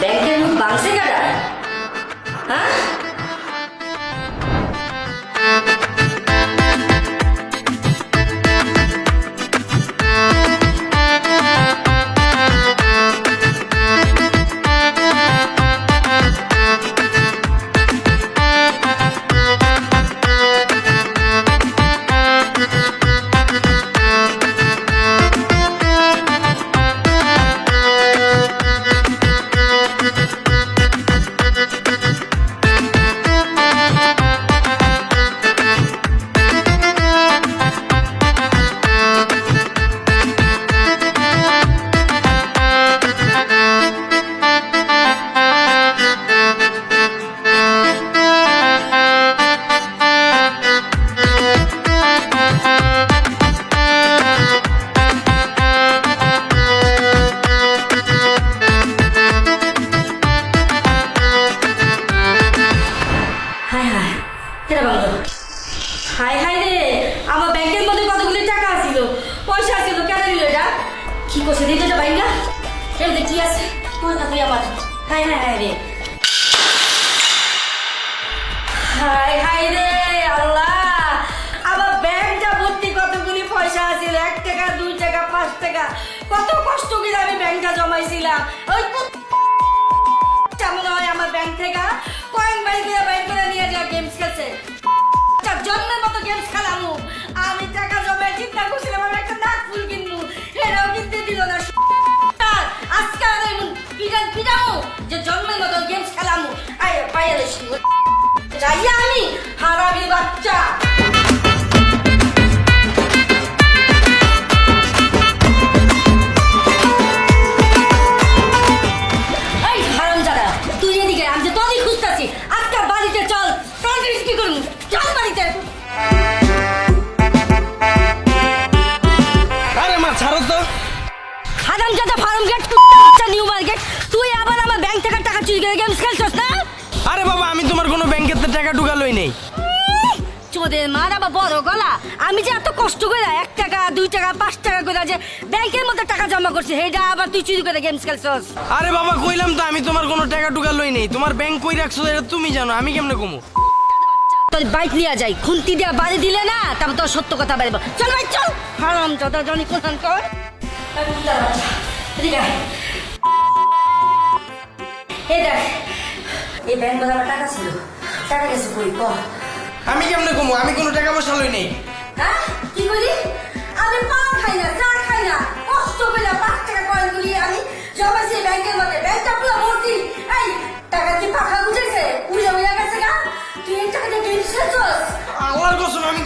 ব্যাংকের মুখ বাংসে কাটা। হ্যাঁ? রে, আমার ব্যাংকের মধ্যে কতগুলি টাকা ছিল পয়সা ছিল কেন দিল এটা? কি করছে দিতে তো ভাইঙ্গা এর কি আছে? তুই হাই হাই হাই রে। হাই হাই রে এক টাকা, দুই টাকা, পাঁচ টাকা। কত কষ্ট করে আমি ব্যাংকটা জমাইছিলাম। ওই মনে হয় আমার ব্যাংক থেকে আরে মা ছাড়ো তো। হারামজাদা ফার্ম গেট বাচ্চা নিউ মার্কেট। তুই আবার আমার ব্যাংক থেকে টাকা চুরি করে ঢুকালোই নেই। চোদের মার আবার বড় গলা। আমি যে এত কষ্ট করে এক টাকা দুই টাকা পাঁচ টাকা করে যে ব্যাংকের মধ্যে টাকা জমা করছি সেইটা আবার তুই চুরি করে গেমস খেলছস? আরে বাবা কইলাম তো আমি তোমার কোনো টাকা ঢুকালোই নেই। তোমার ব্যাংক কই রাখছো এটা তুমি জানো আমি কেমনে কমু? তোর বাইক নিয়ে যাই খুন্তি দিয়া বাড়ি দিলে না তারপর তোর সত্য কথা বেরবো। চল ভাই চল। হারাম চোদা জনি কোথান কর এই দেখ এই ব্যাংক টাকা ছিল? টাকা গেছে কই? ক। আমি কেমনে কমু? আমি কোনো টাকা পয়সা লই নেই। হ্যাঁ? কি বলি আমি পান খাই না চা খাই না। কষ্ট করে পাঁচ টাকা কয়েন গুলি আমি। জমাছি ব্যাংকের মধ্যে। ব্যাংকটা পুরো ভর্তি। এই টাকা কি পাখা গুজেছে উড়ে উড়ে গেছে গা? তুই এই আল্লাহর কসম আমি